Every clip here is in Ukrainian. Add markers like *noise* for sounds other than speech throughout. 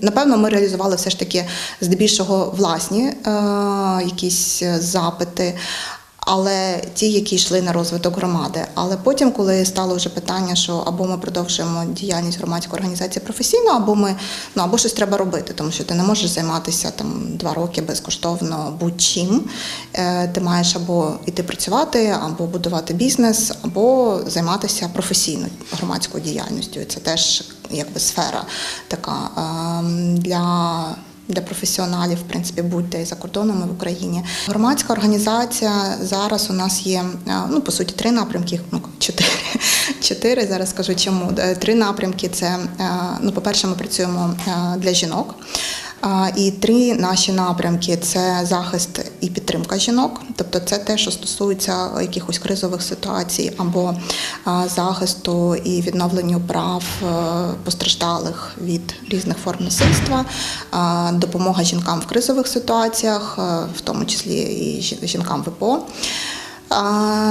напевно, ми реалізували все ж таки здебільшого власні е, якісь запити. Але ті, які йшли на розвиток громади. Але потім, коли стало вже питання, що або ми продовжуємо діяльність громадської організації професійно, або ми ну або щось треба робити, тому що ти не можеш займатися там два роки безкоштовно будь-чим. Е, Ти маєш або йти працювати, або будувати бізнес, або займатися професійно громадською діяльністю. Це теж якби сфера така ем, для. Для професіоналів, в принципі, будь-де за кордоном і в Україні. Громадська організація зараз у нас є е, ну по суті три напрямки. Ну чотири. *laughs* Чотири зараз скажу чому. Е, Три напрямки це е, ну, по-перше, ми працюємо для жінок. І три наші напрямки це захист і підтримка жінок, тобто це те, що стосується якихось кризових ситуацій, або захисту і відновленню прав е, постраждалих від різних форм насильства, допомога жінкам в кризових ситуаціях, е, в тому числі і жі- жінкам ВПО.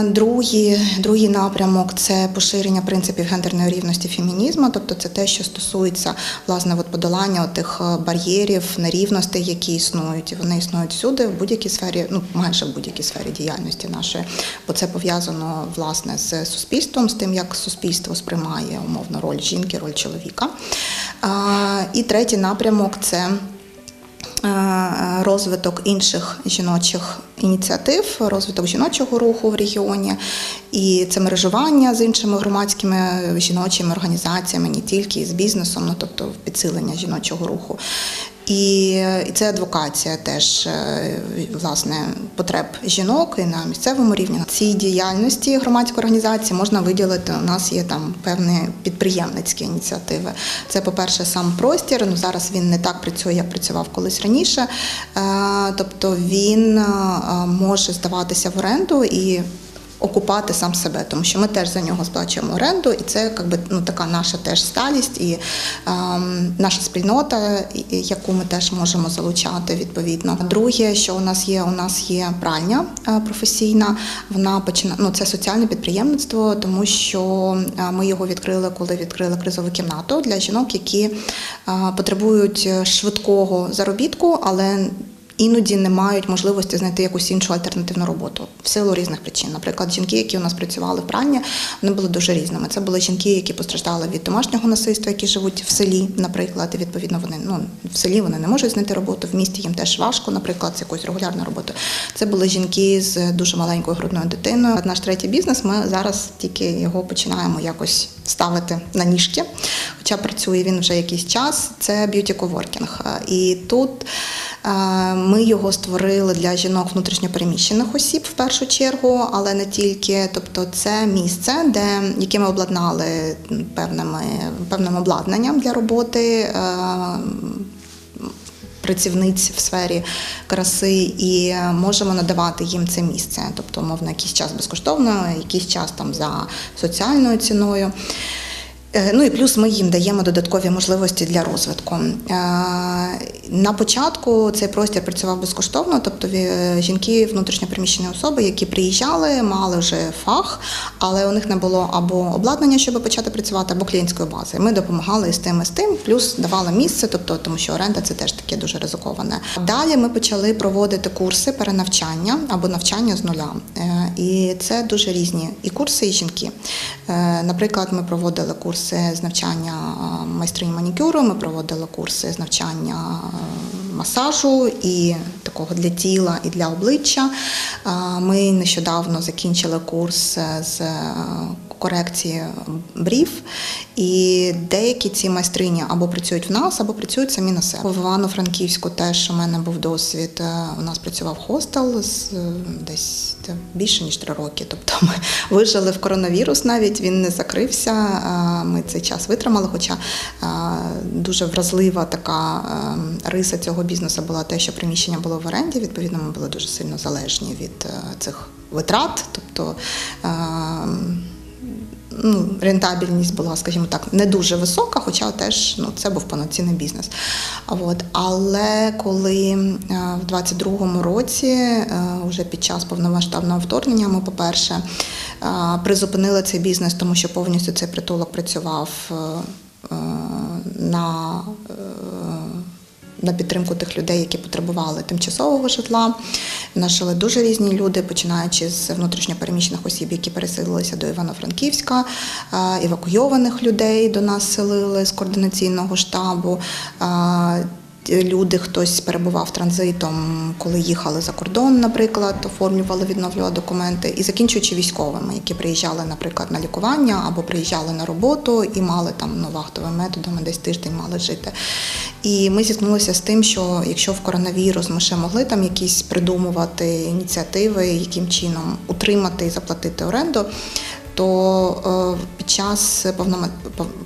Другий, другий напрямок це поширення принципів гендерної рівності фемінізму, тобто це те, що стосується власне от подолання тих е, бар'єрів, нерівностей, які існують, і вони існують всюди, в будь-якій сфері, ну майже в будь-якій сфері діяльності нашої, бо це пов'язано власне з суспільством, з тим, як суспільство сприймає умовно роль жінки, роль чоловіка. А, І третій напрямок це е, розвиток інших жіночих ініціатив, розвиток жіночого руху в регіоні, і це мережування з іншими громадськими жіночими організаціями, не тільки з бізнесом, ну тобто підсилення жіночого руху. І, це адвокація теж е, власне потреб жінок і на місцевому рівні. Цій діяльності громадської організації можна виділити. У нас є там певні підприємницькі ініціативи. Це, по-перше, сам простір. Ну зараз він не так працює, як працював колись раніше. Е, Тобто він е, може здаватися в оренду і окупати сам себе, тому що ми теж за нього сплачуємо оренду, і це якби ну така наша теж сталість і ем, наша спільнота, яку ми теж можемо залучати відповідно. Друге, що у нас є, у нас є пральня е, професійна. Вона почина ну це соціальне підприємництво, тому що е, ми його відкрили, коли відкрили кризову кімнату для жінок, які е, потребують швидкого заробітку, але іноді не мають можливості знайти якусь іншу альтернативну роботу в силу різних причин. Наприклад, жінки, які у нас працювали в пральні, вони були дуже різними. Це були жінки, які постраждали від домашнього насильства, які живуть в селі, наприклад, і відповідно вони ну в селі вони не можуть знайти роботу. В місті їм теж важко, наприклад, з якоюсь регулярною роботою. Це були жінки з дуже маленькою грудною дитиною. Наш третій бізнес. Ми зараз тільки його починаємо якось ставити на ніжки. Хоча працює він вже якийсь час. Це б'юті коворкінг. І тут е, ми його створили для жінок внутрішньопереміщених осіб в першу чергу, але не тільки. Тобто, це місце, де яке ми обладнали певними певним обладнанням для роботи. Е, Працівниць в сфері краси і можемо надавати їм це місце, тобто, мовно, якийсь час безкоштовно, якийсь час там за соціальною ціною. Е, Ну і плюс ми їм даємо додаткові можливості для розвитку. Е, На початку цей простір працював безкоштовно, тобто жінки, внутрішньопереміщені особи, які приїжджали, мали вже фах, але у них не було або обладнання, щоб почати працювати, або клієнтської бази. Ми допомагали з тим, і з тим, плюс давали місце, тобто тому що оренда це теж таке дуже ризиковане. Далі ми почали проводити курси перенавчання або навчання з нуля. Е, І це дуже різні і курси, і жінки. Е, Наприклад, ми проводили курси з навчання майстрині манікюру, ми проводили курси з навчання масажу і такого для тіла і для обличчя. Ми нещодавно закінчили курс з корекції брів, і деякі ці майстрині або працюють в нас, або працюють самі на себе. В Івано-Франківську теж у мене був досвід. е, У нас працював хостел з е, десь більше ніж три роки. Тобто ми *laughs* вижили в коронавірус навіть він не закрився. е, Ми цей час витримали. Хоча дуже вразлива така риса цього бізнесу була те, що приміщення було в оренді. Відповідно, ми були дуже сильно залежні від цих витрат. Тобто е, ну, рентабельність була, скажімо так, не дуже висока, хоча теж ну, це був повноцінний бізнес. От. Але коли е, в 22-му році, е, вже під час повномасштабного вторгнення, ми, по-перше, е, призупинили цей бізнес, тому що повністю цей притулок працював на на підтримку тих людей, які потребували тимчасового житла. Нас жили дуже різні люди, починаючи з внутрішньопереміщених осіб, які переселилися до Івано-Франківська, евакуйованих людей до нас селили з координаційного штабу. Люди, хтось перебував транзитом, коли їхали за кордон, наприклад, оформлювали, відновлювали документи, і закінчуючи військовими, які приїжджали, наприклад, на лікування або приїжджали на роботу і мали там ну, вахтовими методами десь тиждень мали жити. І ми зіткнулися з тим, що якщо в коронавірус ми ще могли там якісь придумувати ініціативи, яким чином утримати і заплатити оренду. То е, під час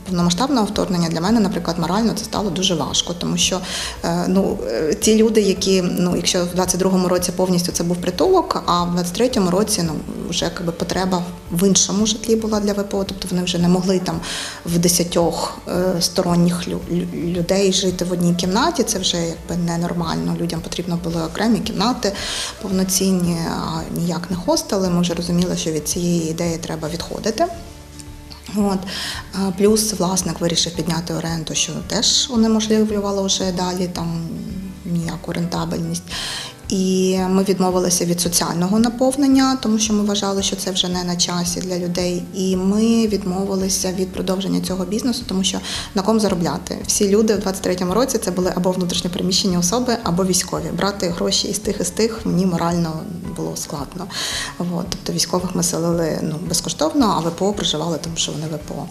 повномасштабного вторгнення для мене, наприклад, морально це стало дуже важко, тому що е, ну, е, ті люди, які, ну, якщо в 22-му році повністю це був притулок, а в 23-му році ну, вже якби, потреба в іншому житлі була для ВПО, тобто вони вже не могли там в десятьох сторонніх лю- лю- людей жити в одній кімнаті. Це вже якби ненормально. Людям потрібно були окремі кімнати повноцінні, а ніяк не хостели. Ми вже розуміли, що від цієї ідеї треба відходити. От. Плюс власник вирішив підняти оренду, що теж унеможливлювало вже далі там ніяку рентабельність. І ми відмовилися від соціального наповнення, тому що ми вважали, що це вже не на часі для людей. І ми відмовилися від продовження цього бізнесу, тому що на ком заробляти. Всі люди в 23-му році це були або внутрішньопереміщені особи, або військові. Брати гроші із тих, із тих мені морально було складно. От, тобто військових ми селили ну, безкоштовно, а ВПО проживали, тому що вони ВПО.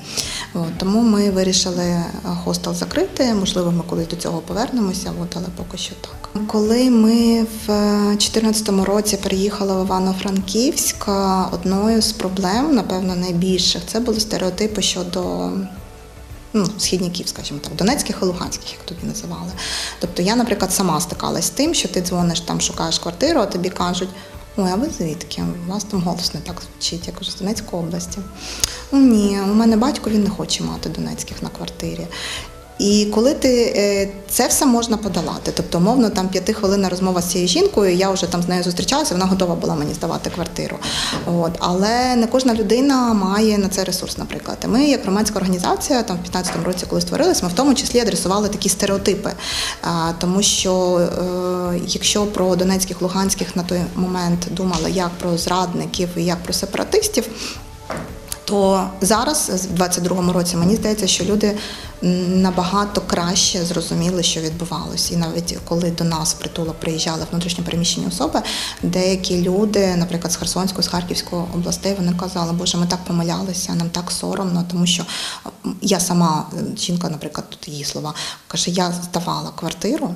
От, тому ми вирішили е, хостел закрити. Можливо, ми колись до цього повернемося, от, але поки що так. Коли ми в 2014 році переїхали в Івано-Франківськ, одною з проблем, напевно, найбільших, це були стереотипи щодо ну, східняків, скажімо так, донецьких і луганських, як тоді називали. Тобто я, наприклад, сама стикалась з тим, що ти дзвониш там, шукаєш квартиру, а тобі кажуть. Ой, а ви звідки? У вас там голос не так звучить, я кажу, з Донецької області. Ні, у мене батько він не хоче мати донецьких на квартирі. І коли ти е, це все можна подолати, тобто, мовно, там п'ятихвилинна розмова з цією жінкою, я вже там з нею зустрічалася, вона готова була мені здавати квартиру. От але не кожна людина має на це ресурс, наприклад. Ми, як громадська організація, там в 15-му році, коли створились, ми в тому числі адресували такі стереотипи. А, тому що е, якщо про донецьких, луганських на той момент думали як про зрадників і як про сепаратистів. То зараз, в 22-му році, мені здається, що люди набагато краще зрозуміли, що відбувалося. І навіть коли до нас в притулок приїжджали внутрішньо переміщені особи, деякі люди, наприклад, з Херсонської, з Харківської областей, вони казали, Боже, ми так помилялися, нам так соромно, тому що я сама, е, жінка, наприклад, тут її слова, каже, я здавала квартиру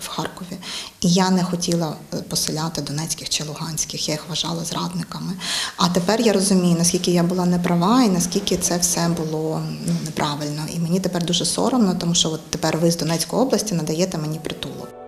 в Харкові. І я не хотіла е, поселяти донецьких чи луганських, я їх вважала зрадниками. А тепер я розумію, наскільки я була неправа і наскільки це все було ну, неправильно. І мені тепер дуже соромно, тому що от тепер ви з Донецької області надаєте мені притулок.